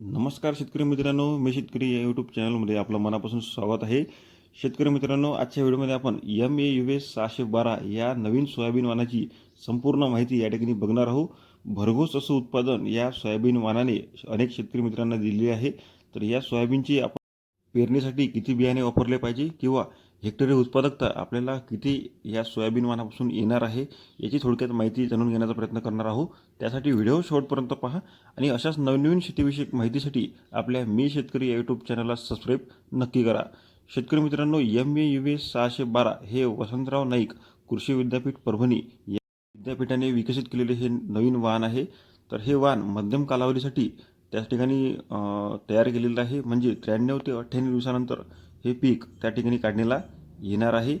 नमस्कार शेतकरी मित्रांनो मी शेतकरी या यूट्यूब चॅनलमध्ये आपलं मनापासून स्वागत आहे. शेतकरी मित्रांनो आजच्या व्हिडिओमध्ये आपण एम ए यू एस सहाशे बारा या नवीन सोयाबीन वाणाची संपूर्ण माहिती या ठिकाणी बघणार आहोत. भरघोस असं उत्पादन या सोयाबीन वाणाने अनेक शेतकरी मित्रांना दिले आहे. तर या सोयाबीनची आपण पेरणीसाठी किती बियाणे वापरले पाहिजे किंवा हेक्टरी उत्पादकता आपल्याला किती या सोयाबीन वाणापासून येणार आहे याची थोडक्यात माहिती जाणून घेण्याचा प्रयत्न करणार आहोत. त्यासाठी व्हिडिओ शेवटपर्यंत पहा आणि अशाच नवनवीन शेतीविषयक माहितीसाठी आपल्या मी शेतकरी या यूट्यूब चॅनलला सबस्क्राईब नक्की करा. शेतकरी मित्रांनो एम ए यू एस सहाशे बारा हे वसंतराव नाईक कृषी विद्यापीठ परभणी या विद्यापीठाने विकसित केलेले हे नवीन वाहन आहे. तर हे वाहन मध्यम कालावधीसाठी त्या ठिकाणी तयार केलेलं आहे. म्हणजे त्र्याण्णव ते अठ्ठ्याण्णव दिवसानंतर हे पीक त्या ठिकाणी काढणीला येणार आहे.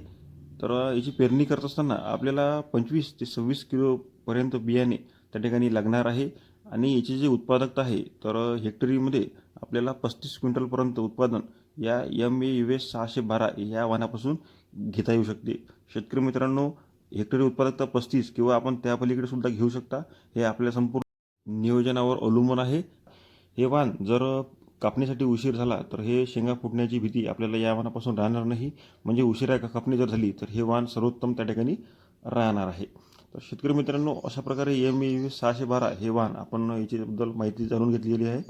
तर याची पेरणी करत असताना आपल्याला पंचवीस ते सव्वीस किलोपर्यंत बियाणे त्या ठिकाणी लागणार आहे. आणि याची जी उत्पादकता आहे तर हेक्टरीमध्ये आपल्याला पस्तीस क्विंटलपर्यंत उत्पादन या एम ए यू एस सहाशे बारा या वाहनापासून घेता येऊ शकते. शेतकरी मित्रांनो हेक्टरी उत्पादकता पस्तीस किंवा आपण त्या पलीकडे सुद्धा घेऊ शकता. हे आपल्या संपूर्ण नियोजनावर अवलंबून आहे. हे वाण जर कापणीसाठी उशीर झाला तर हे शेंगा फुटण्याची भीती आपल्याला या वाहनापासून राहणार नाही. म्हणजे उशिरा का- कापणी जर झाली तर हे वाण सर्वोत्तम त्या ठिकाणी राहणार आहे. तर शेतकरी मित्रांनो अशा प्रकारे एम ए सहाशे बारा हे वाण आपण याच्याबद्दल माहिती जाणून घेतलेली आहे.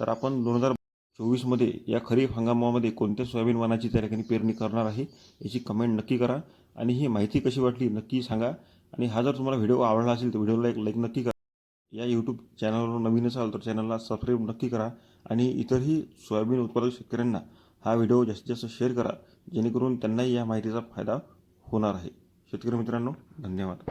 तर आपण दोन हजार चोवीसमध्ये या खरीप हंगामामध्ये कोणत्या सोयाबीन वाहनाची त्या ठिकाणी पेरणी करणार आहे याची कमेंट नक्की करा. आणि ही माहिती कशी वाटली नक्की सांगा. आणि हा जर तुम्हाला व्हिडिओ आवडला असेल तर व्हिडिओला एक लाईक नक्की करा. या यूट्यूब चॅनलवर नवीन असाल तर चॅनलला सबस्क्राईब नक्की करा आणि इतरही सोयाबीन उत्पादक शेतकऱ्यांना हा व्हिडिओ जास्तीत जास्त शेअर करा जेणेकरून त्यांनाही या माहितीचा फायदा होणार आहे. शेतकरी मित्रांनो धन्यवाद.